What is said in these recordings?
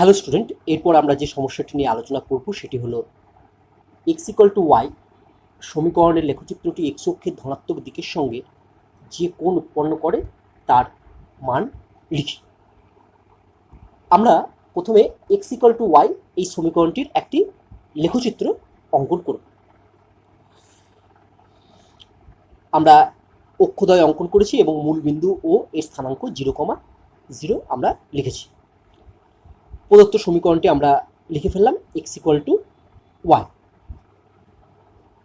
Hello student, এরপর আমরা যে সমস্যাটি নিয়ে আলোচনা করব সেটি হলো এক্স ইকাল টু ওয়াই সমীকরণের লেখচিত্রটি এক্স অক্ষের ধনাত্মক দিকের সঙ্গে যে কোণ উৎপন্ন করে তার মান লিখি। আমরা প্রথমে এক্স ইকাল টু ওয়াই এই সমীকরণটির একটি লেখচিত্র অঙ্কন করব। আমরা অক্ষদয় অঙ্কন করেছি এবং মূল বিন্দু ও এর স্থানাঙ্ক জিরো কমা জিরো আমরা লিখেছি। প্রদত্ত সমীকরণটি আমরা লিখে ফেললাম এক্স ইকুয়াল টু ওয়াই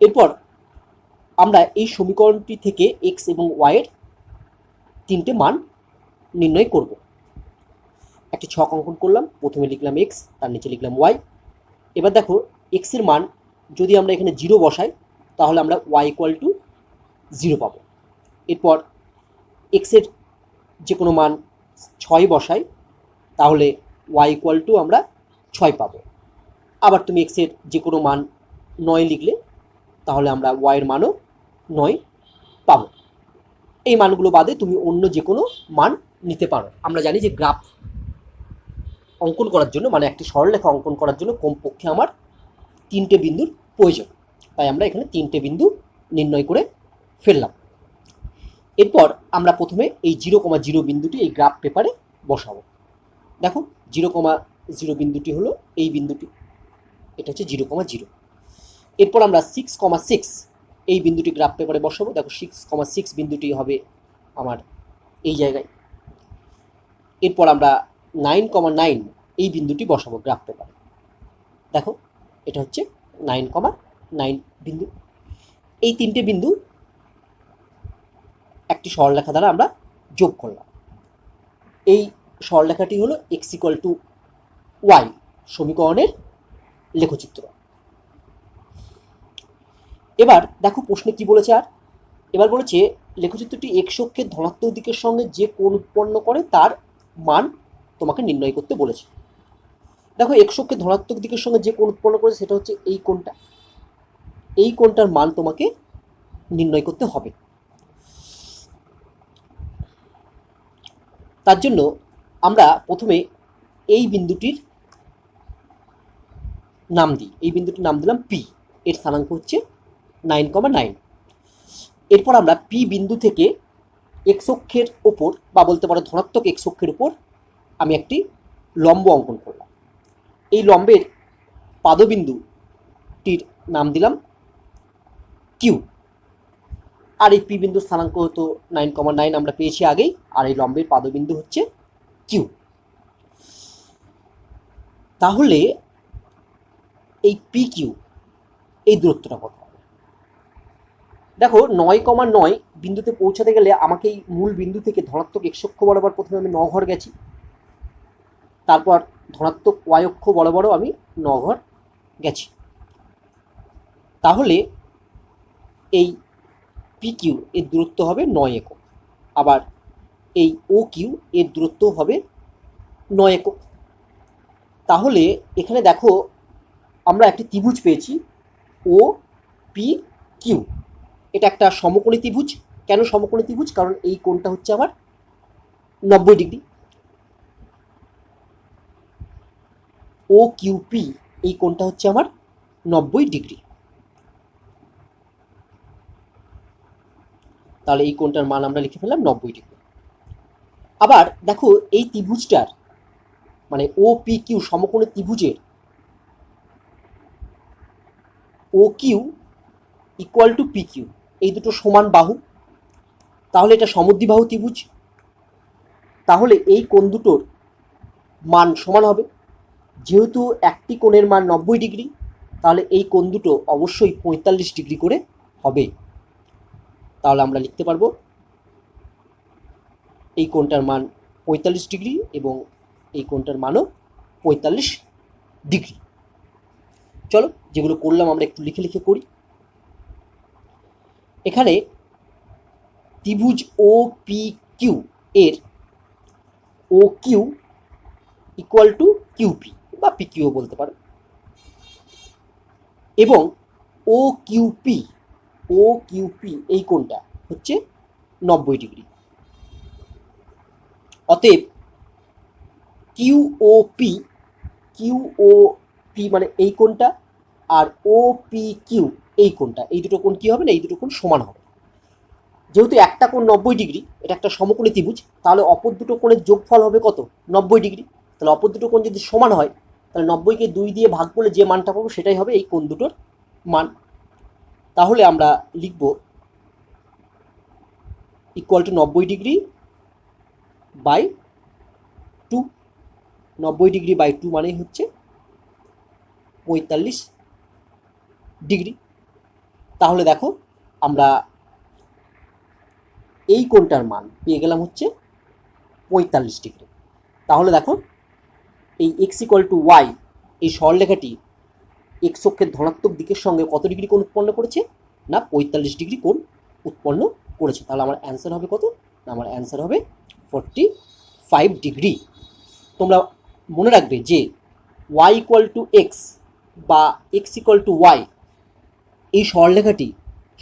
এরপর আমরা এই সমীকরণটি থেকে এক্স এবং ওয়াইয়ের তিনটে মান নির্ণয় করব। একটি ছক অঙ্কন করলাম, প্রথমে লিখলাম এক্স তার নিচে লিখলাম ওয়াই এবার দেখো এক্সের মান যদি আমরা এখানে জিরো বসাই, তাহলে আমরা ওয়াই ইকুয়াল টু জিরো পাবো। এরপর এক্সের যে কোনো মান ছয় বসাই, তাহলে ওয়াই ইকুয়াল টু আমরা ছয় পাবো। আবার তুমি এক্সের যে কোনো মান নয় লিখলে, তাহলে আমরা ওয়াইয়ের মানও নয় পাবো। এই মানগুলো বাদে তুমি অন্য যে কোনো মান নিতে পারো। আমরা জানি যে গ্রাফ অঙ্কন করার জন্য মানে একটি সরলরেখা অঙ্কন করার জন্য কমপক্ষে আমার তিনটে বিন্দুর প্রয়োজন। তাই আমরা এখানে তিনটে বিন্দু নির্ণয় করে ফেললাম। এরপর আমরা প্রথমে এই জিরো কমা জিরো বিন্দুটি এই গ্রাফ পেপারে বসাবো। দেখো, জিরো কমা জিরো বিন্দুটি হলো এই বিন্দুটি। এটা হচ্ছে জিরো কমা জিরো। এরপর আমরা সিক্স কমা সিক্স এই বিন্দুটি গ্রাফ পেপারে বসাবো। দেখো সিক্স কমা সিক্স বিন্দুটি হবে আমার এই জায়গায়। এরপর আমরা নাইন কমা নাইন এই বিন্দুটি বসাবো গ্রাফ পেপারে দেখো, এটা হচ্ছে নাইন কমা নাইন বিন্দু। এই তিনটে বিন্দু একটি সরলরেখা দ্বারা আমরা যোগ করলাম। এই সরলরেখাটি হলো এক্স ইকুয়াল টু ওয়াই সমীকরণের লেখচিত্র। এবার দেখো প্রশ্নে কি বলেছে আর? এবার বলেছে, লেখচিত্রটি এক্স অক্ষের ধনাত্মক দিকের সঙ্গে যে কোণ উৎপন্ন করে তার মান তোমাকে নির্ণয় করতে বলেছে। দেখো এক্স অক্ষের ধনাত্মক দিকের সঙ্গে যে কোণ উৎপন্ন করেছে সেটা হচ্ছে এই কোণটা। এই কোণটার মান তোমাকে নির্ণয় করতে হবে। তার জন্য আমরা প্রথমে এই বিন্দুটির নাম দিই। এই বিন্দুটির নাম দিলাম পি এর স্থানাঙ্ক হচ্ছে নাইন কমা নাইন এরপর আমরা পি বিন্দু থেকে এক্স অক্ষের ওপর বা বলতে পারো ধনাত্মক এক্স অক্ষের ওপর আমি একটি লম্ব অঙ্কন করলাম। এই লম্বের পাদবিন্দুটির নাম দিলাম কিউ আর এই পি বিন্দুর স্থানাঙ্ক হতো নাইন কমা নাইন আমরা পেয়েছি আগেই। আর এই লম্বের পাদবিন্দু হচ্ছে কিউ। তাহলে এই পি কিউ, এই দূরত্বটা কত হবে? দেখো, নয় কমা নয় বিন্দুতে পৌঁছাতে গেলে আমাকে এই মূল বিন্দু থেকে ধনাত্মক এক্স অক্ষ বরাবর প্রথমে আমি ঘর গেছি। তারপর ধনাত্মক ওয়াই অক্ষ বরাবরও আমি ঘর গেছি। তাহলে এই পি কিউ, এর দূরত্ব হবে নয় একক। আবার এই ও কিউ এর দূরত্ব হবে নয় একক। তাহলে এখানে দেখো আমরা একটি ত্রিভুজ পেয়েছি ও পি কিউ এটা একটা সমকোণী ত্রিভুজ। কেন সমকোণী ত্রিভুজ? কারণ এই কোণটা হচ্ছে আমার নব্বই ডিগ্রি। ও কিউ পি এই কোণটা হচ্ছে আমার নব্বই ডিগ্রি। তাহলে এই কোণটার মান আমরা লিখে ফেললাম নব্বই ডিগ্রি। আবার দেখো এই ত্রিভুজটার মানে ও পি কিউ সমকোণী ত্রিভুজের O Q equal to P Q এই দুটো সমান বাহু। তাহলে এটা সমদ্বিবাহু ত্রিভুজ। তাহলে এই কোণ দুটোর মান সমান হবে। যেহেতু একটি কোণের মান নব্বই ডিগ্রি, তাহলে এই কোণ দুটো অবশ্যই পঁয়তাল্লিশ ডিগ্রি করে হবে। তাহলে আমরা লিখতে পারব এই কোণটার মান পঁয়তাল্লিশ ডিগ্রি এবং এই কোণটার মানও পঁয়তাল্লিশ ডিগ্রি। চলো যেগুলো করলাম আমরা একটু লিখে লিখে করি। এখানে ত্রিভুজ ও পি কিউ এর O Q equal to Q P বা পি কিউ বলতে পারো। এবং ও কিউপি ও কিউপি এই কোণটা হচ্ছে নব্বই ডিগ্রি। অতএব Q O P Q O P মানে এই কোণটা আর ও পি কিউ এই কোণটা, এই দুটো কোণ কী হবে না? এই দুটো কোণ সমান হবে। যেহেতু একটা কোণ নব্বই ডিগ্রি, এটা একটা সমকোণী ত্রিভুজ, তাহলে অপর দুটো কোণের যোগফল হবে কত? নব্বই ডিগ্রি। তাহলে অপর দুটো কোণ যদি সমান হয়, তাহলে নব্বইকে দুই দিয়ে ভাগ করলে যে মানটা পাবো সেটাই হবে এই কোণ দুটোর মান। তাহলে আমরা লিখব ইকুয়াল টু নব্বই ডিগ্রি বাই টু নব্বই ডিগ্রি বাই টু মানেই হচ্ছে পঁয়তাল্লিশ ডিগ্রি তাহলে দেখো, আমরা এই কোণটার মান পেয়ে গেলাম হচ্ছে পঁয়তাল্লিশ ডিগ্রি তাহলে দেখো, এই এক্স ইকুয়াল টু ওয়াই এই সরলরেখাটি এক্স ধনাত্মক দিকের সঙ্গে কত ডিগ্রি কোণ উৎপন্ন করেছে? না, পঁয়তাল্লিশ ডিগ্রি কোণ উৎপন্ন করেছে। তাহলে আমার অ্যান্সার হবে কত? না, আমার অ্যান্সার হবে ফর্টি ফাইভ ডিগ্রি তোমরা মনে রাখবে যে ওয়াই ইকুয়াল টু এক্স বা এক্স ইকুয়াল টু ওয়াই এই সরলরেখাটি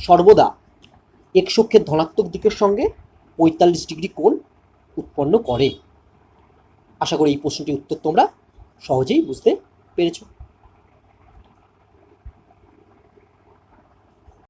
সর্বদা এক্স ধনাত্মক দিকের সঙ্গে পঁয়তাল্লিশ ডিগ্রি কোণ উৎপন্ন করে। আশা করি এই প্রশ্নটির উত্তর তোমরা সহজেই বুঝতে পেরেছ।